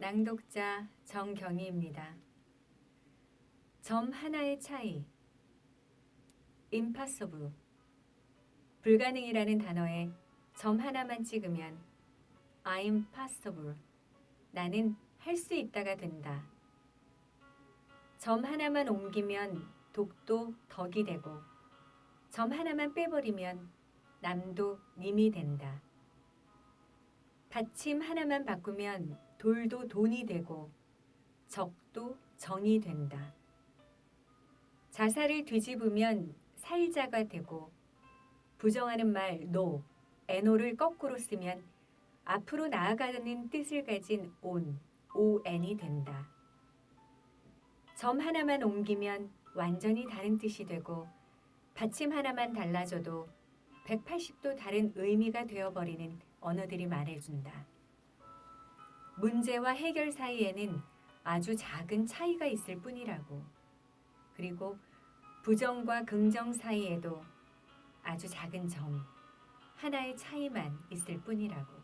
낭독자 정경희입니다. 점 하나의 차이 impossible 불가능이라는 단어에 점 하나만 찍으면 I'm possible 나는 할 수 있다가 된다. 점 하나만 옮기면 독도 덕이 되고 점 하나만 빼버리면 남도 님이 된다. 받침 하나만 바꾸면 돌도 돈이 되고 적도 정이 된다. 자사를 뒤집으면 살자가 되고 부정하는 말 no, NO를 거꾸로 쓰면 앞으로 나아가는 뜻을 가진 on, on이 된다. 점 하나만 옮기면 완전히 다른 뜻이 되고 받침 하나만 달라져도 180도 다른 의미가 되어버리는 언어들이 말해준다. 문제와 해결 사이에는 아주 작은 차이가 있을 뿐이라고. 그리고 부정과 긍정 사이에도 아주 작은 점, 하나의 차이만 있을 뿐이라고.